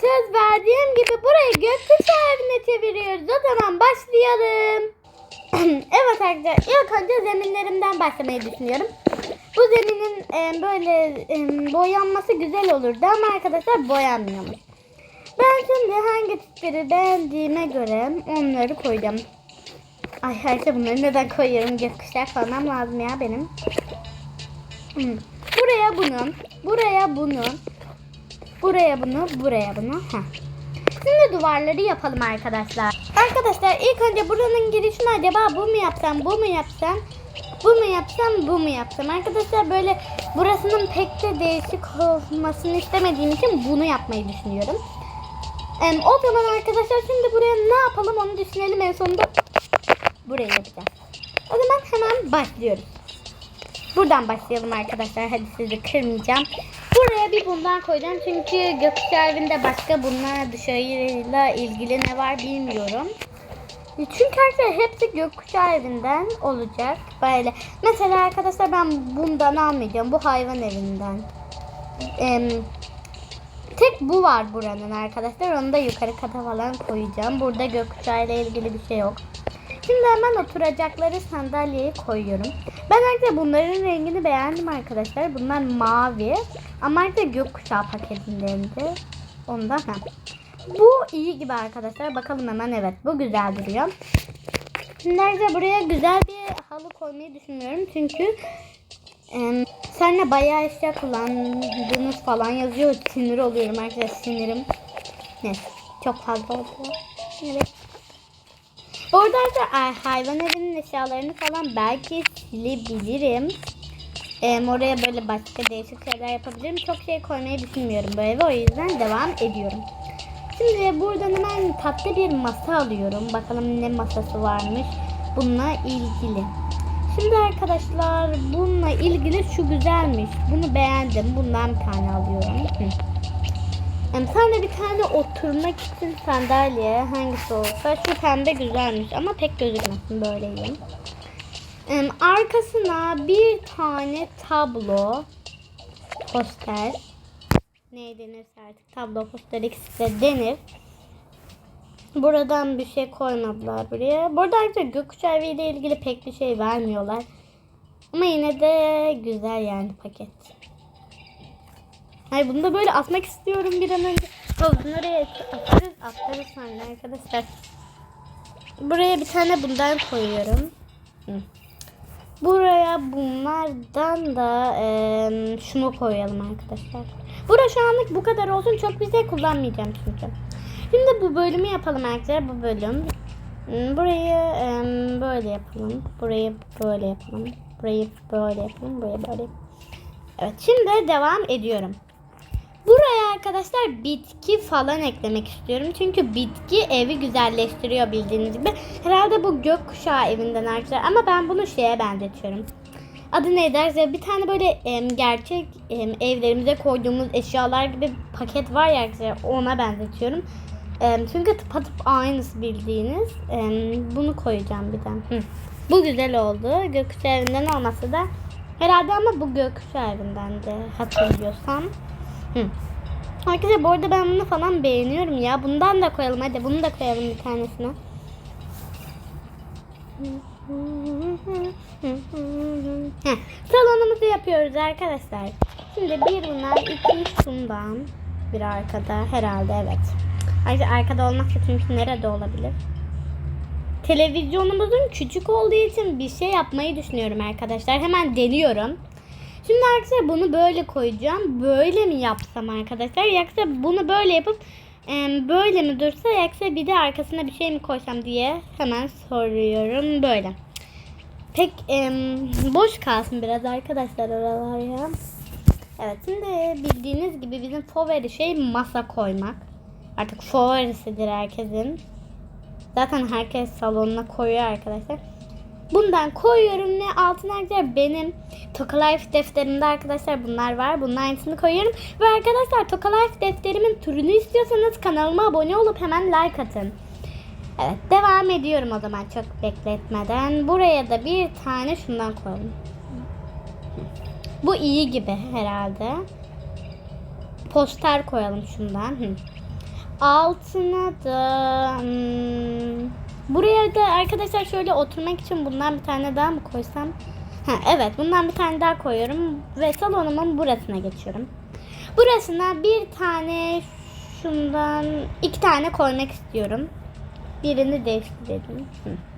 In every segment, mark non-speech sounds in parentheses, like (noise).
söz verdiğim gibi burayı gökkuşağı evine çeviriyoruz. O zaman başlayalım. (clears throat) evet arkadaşlar ilk önce zeminlerimden başlamayı düşünüyorum. Bu zeminin e, böyle e, boyanması güzel olurdu ama arkadaşlar boyanmıyormuş. Ben şimdi hangi tipleri beğendiğime göre onları koyacağım. Ay her şey bunları neden koyuyorum? Gökkuşağı koymam lazım ya benim. Hmm. Buraya bunu, buraya bunu, buraya bunu, buraya bunu. Heh. Şimdi duvarları yapalım arkadaşlar. Arkadaşlar ilk önce buranın girişini acaba bu mu yapsam, bu mu yapsam, bu mu yapsam, bu mu yapsam. Arkadaşlar böyle burasının pek de değişik olmasını istemediğim için bunu yapmayı düşünüyorum. Em, o zaman arkadaşlar şimdi buraya ne yapalım onu düşünelim en sonunda burayı yapacağız. O zaman hemen başlıyoruz. Buradan başlayalım arkadaşlar. Hadi sizi kırmayacağım. Buraya bir bundan koyacağım. Çünkü evinde başka bunlar dışarıyla ilgili ne var bilmiyorum. Çünkü arkadaşlar hepsi gökkuşağı evinden olacak. Böyle. Mesela arkadaşlar ben bundan almayacağım. Bu hayvan evinden. Em, tek bu var buranın arkadaşlar. Onu da yukarı kata falan koyacağım. Burada gökkuşağı ile ilgili bir şey yok. Şimdi hemen oturacakları sandalyeyi koyuyorum. Ben arkadaşlar bunların rengini beğendim arkadaşlar. Bunlar mavi. Ama arkadaşlar gökkuşağı paketindeydi. Ondan ha. Bu iyi gibi arkadaşlar. Bakalım hemen evet. Bu güzel duruyor. Şimdi arkadaşlar buraya güzel bir halı koymayı düşünüyorum. Çünkü em, senle bayağı eşya kullandığınız falan yazıyor. Sinir oluyorum arkadaşlar sinirim. Neyse. Çok fazla oldu. Evet. Orada da ay, hayvan evinin eşyalarını falan belki silebilirim. Ee, oraya böyle başka değişik şeyler yapabilirim. Çok şey koymayı düşünmüyorum bu eve. O yüzden devam ediyorum. Şimdi buradan hemen tatlı bir masa alıyorum. Bakalım ne masası varmış. Bununla ilgili. Şimdi arkadaşlar bununla ilgili şu güzelmiş. Bunu beğendim. Bundan bir tane alıyorum. Yani sana bir tane oturmak için sandalye hangisi olsa şu pembe güzelmiş ama pek gözükmesin böyleyim. Em, arkasına bir tane tablo poster ne denirse artık tablo poster ikisi de denir. Buradan bir şey koymadılar buraya. Burada arkadaşlar gökkuşağı ile ilgili pek bir şey vermiyorlar. Ama yine de güzel yani paket. Hayır bunu da böyle atmak istiyorum bir an önce. Havuzun oraya atarız, atarız sonra arkadaşlar. Buraya bir tane bundan koyuyorum. Hı. Buraya bunlardan da eee, şunu koyalım arkadaşlar. Burada şu anlık bu kadar olsun. Çok bir şey kullanmayacağım çünkü. Şimdi bu bölümü yapalım arkadaşlar. Bu bölüm. Burayı eee, böyle yapalım. Burayı böyle yapalım. Burayı böyle yapalım. Burayı böyle yapalım. Evet şimdi devam ediyorum. Buraya arkadaşlar bitki falan eklemek istiyorum. Çünkü bitki evi güzelleştiriyor bildiğiniz gibi. Herhalde bu gökkuşağı evinden arkadaşlar. Ama ben bunu şeye benzetiyorum. Adı ne derse bir tane böyle em, gerçek em, evlerimize koyduğumuz eşyalar gibi paket var ya arkadaşlar ona benzetiyorum. Em, çünkü tıpatıp aynısı bildiğiniz. Em, bunu koyacağım bir de. Hı. Bu güzel oldu. Gökkuşağı evinden olmasa da herhalde ama bu gökkuşağı evinden de hatırlıyorsam. Hı. Arkadaşlar bu arada ben bunu falan beğeniyorum ya. Bundan da koyalım hadi. Bunu da koyalım bir tanesine. Heh, salonumuzu yapıyoruz arkadaşlar. Şimdi bir bundan, iki şundan. Bir arkada herhalde evet. Ayrıca arkada olmazsa çünkü nerede olabilir? Televizyonumuzun küçük olduğu için bir şey yapmayı düşünüyorum arkadaşlar. Hemen deniyorum. Şimdi arkadaşlar bunu böyle koyacağım. Böyle mi yapsam arkadaşlar? Yoksa bunu böyle yapıp em, böyle mi dursa yoksa bir de arkasına bir şey mi koysam diye hemen soruyorum. Böyle. Pek em, boş kalsın biraz arkadaşlar oralar ya. Evet şimdi bildiğiniz gibi bizim favori şey masa koymak. Artık favorisidir herkesin. Zaten herkes salonuna koyuyor arkadaşlar. Bundan koyuyorum ve altına arkadaşlar benim Toka Life defterimde arkadaşlar bunlar var. Bunun aynısını koyuyorum. Ve arkadaşlar Toka Life defterimin türünü istiyorsanız kanalıma abone olup hemen like atın. Evet devam ediyorum o zaman çok bekletmeden. Buraya da bir tane şundan koyalım. Bu iyi gibi herhalde. Poster koyalım şundan. Altına da hmm, buraya da arkadaşlar şöyle oturmak için bundan bir tane daha mı koysam? Ha, evet bundan bir tane daha koyuyorum ve salonumun burasına geçiyorum. Burasına bir tane şundan iki tane koymak istiyorum. Birini değiştirelim. Hı.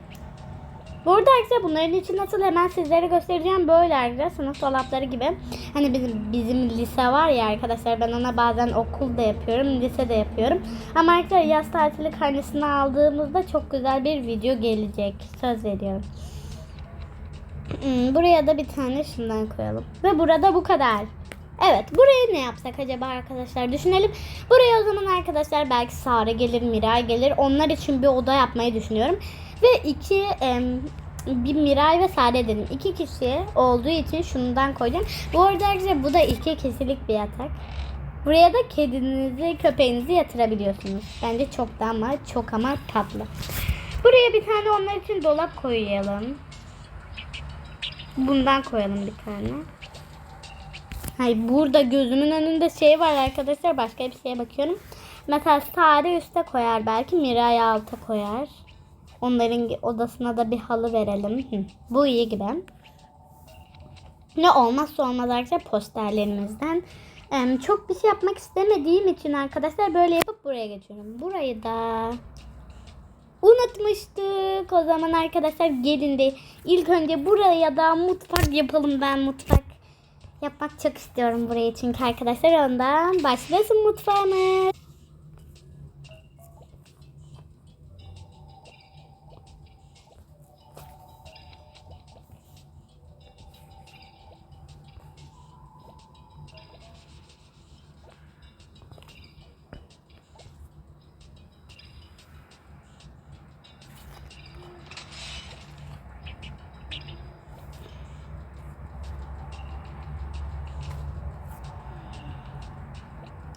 Burada arkadaşlar bunların için nasıl hemen sizlere göstereceğim. Böyle arkadaşlar sınıf dolapları gibi. Hani bizim bizim lise var ya arkadaşlar ben ona bazen okul da yapıyorum, lise de yapıyorum. Ama arkadaşlar yaz tatili karnesini aldığımızda çok güzel bir video gelecek. Söz veriyorum. Hmm, buraya da bir tane şundan koyalım. Ve burada bu kadar. Evet buraya ne yapsak acaba arkadaşlar düşünelim. Buraya o zaman arkadaşlar belki Sare gelir, Miray gelir. Onlar için bir oda yapmayı düşünüyorum. Ve iki em, bir Miray ve Sare dedim. İki kişi olduğu için şundan koyacağım. Bu arada arkadaşlar bu da iki kişilik bir yatak. Buraya da kedinizi, köpeğinizi yatırabiliyorsunuz. Bence çok da ama çok ama tatlı. Buraya bir tane onlar için dolap koyalım. Bundan koyalım bir tane. Hayır burada gözümün önünde şey var arkadaşlar. Başka bir şeye bakıyorum. Mesela Sare üste koyar belki. Miray alta koyar. Onların odasına da bir halı verelim. Bu iyi gibi. Ne olmazsa olmaz arkadaşlar posterlerimizden. Çok bir şey yapmak istemediğim için arkadaşlar böyle yapıp buraya geçiyorum. Burayı da unutmuştuk. O zaman arkadaşlar gelin de ilk önce buraya da mutfak yapalım ben mutfak. Yapmak çok istiyorum burayı çünkü arkadaşlar ondan başlasın mutfağımız.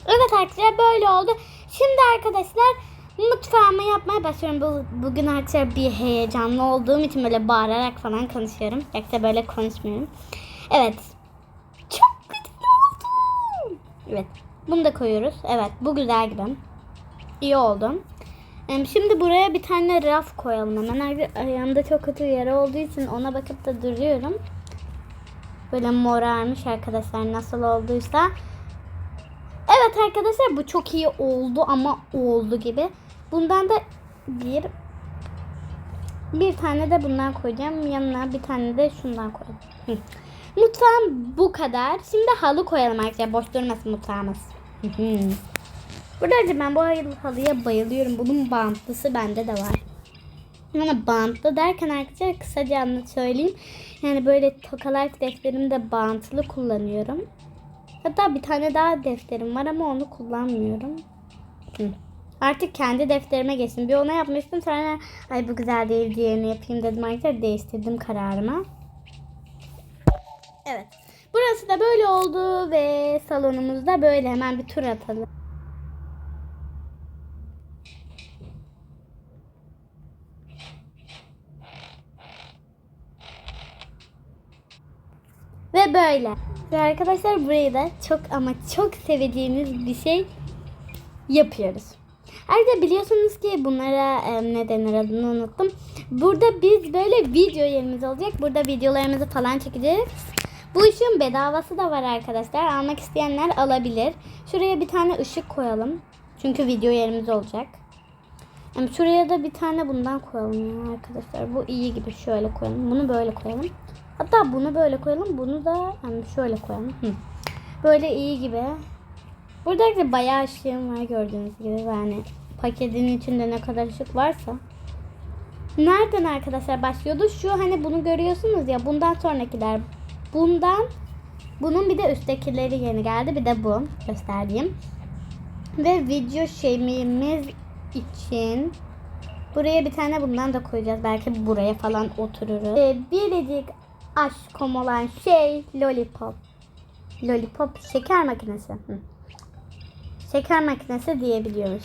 Evet arkadaşlar böyle oldu. Şimdi arkadaşlar mutfağımı yapmaya başlıyorum. Bu, bugün arkadaşlar bir heyecanlı olduğum için böyle bağırarak falan konuşuyorum. Yoksa böyle konuşmuyorum. Evet. Çok güzel oldu. Evet. Bunu da koyuyoruz. Evet bu güzel gibi. İyi oldu. Şimdi buraya bir tane raf koyalım hemen. Ayağımda çok kötü yara olduğu için ona bakıp da duruyorum. Böyle morarmış arkadaşlar nasıl olduysa. Evet arkadaşlar bu çok iyi oldu ama oldu gibi. Bundan da bir bir tane de bundan koyacağım. Yanına bir tane de şundan. Hı. Mutfağım bu kadar. Şimdi halı koyalım arkadaşlar. Boş durmasın mutfağımız. Burada ben bu halıya bayılıyorum. Bunun bantlısı bende de var. Ama bantlı derken arkadaşlar kısaca anlat söyleyeyim. Yani böyle Tokalar defterimde bantlı kullanıyorum. Hatta bir tane daha defterim var ama onu kullanmıyorum. Hı. Artık kendi defterime geçtim. Bir ona yapmıştım sonra ay bu güzel değil diğerini yapayım dedim arkadaşlar. Değiştirdim kararımı. Evet. Burası da böyle oldu ve salonumuzda böyle hemen bir tur atalım. Ve böyle. Ve arkadaşlar burayı da çok ama çok sevdiğimiz bir şey yapıyoruz. Ayrıca biliyorsunuz ki bunlara e, ne denir adını unuttum. Burada biz böyle video yerimiz olacak. Burada videolarımızı falan çekeceğiz. Bu işin bedavası da var arkadaşlar. Almak isteyenler alabilir. Şuraya bir tane ışık koyalım. Çünkü video yerimiz olacak. Yani şuraya da bir tane bundan koyalım ya arkadaşlar. Bu iyi gibi şöyle koyalım. Bunu böyle koyalım. Hatta bunu böyle koyalım. Bunu da hani şöyle koyalım. Hı. Böyle iyi gibi. Burada da bayağı ışığım var gördüğünüz gibi. Yani paketin içinde ne kadar ışık varsa. Nereden arkadaşlar başlıyordu? Şu hani bunu görüyorsunuz ya bundan sonrakiler. Bundan bunun bir de üsttekileri yeni geldi. Bir de bu gösterdiğim. Ve video şeyimiz için buraya bir tane bundan da koyacağız. Belki buraya falan otururuz. Ee, biricik aşkım olan şey lollipop. Lollipop şeker makinesi. Hı. Şeker makinesi diyebiliyoruz.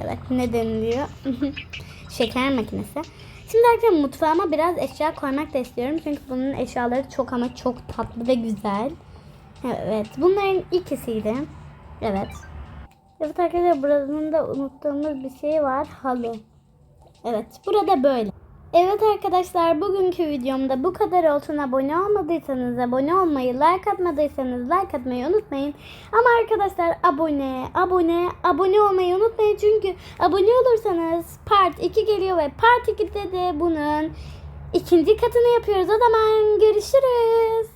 Evet ne deniliyor? (laughs) şeker makinesi. Şimdi arkadaşlar mutfağıma biraz eşya koymak da istiyorum. Çünkü bunun eşyaları çok ama çok tatlı ve güzel. Evet bunların ikisiydi. Evet. Evet arkadaşlar buranın da unuttuğumuz bir şey var. Halı. Evet burada böyle. Evet arkadaşlar bugünkü videomda bu kadar olsun. Abone olmadıysanız abone olmayı, like atmadıysanız like atmayı unutmayın. Ama arkadaşlar abone, abone, abone olmayı unutmayın. Çünkü abone olursanız part 2 geliyor ve part 2'de de bunun ikinci katını yapıyoruz. O zaman görüşürüz.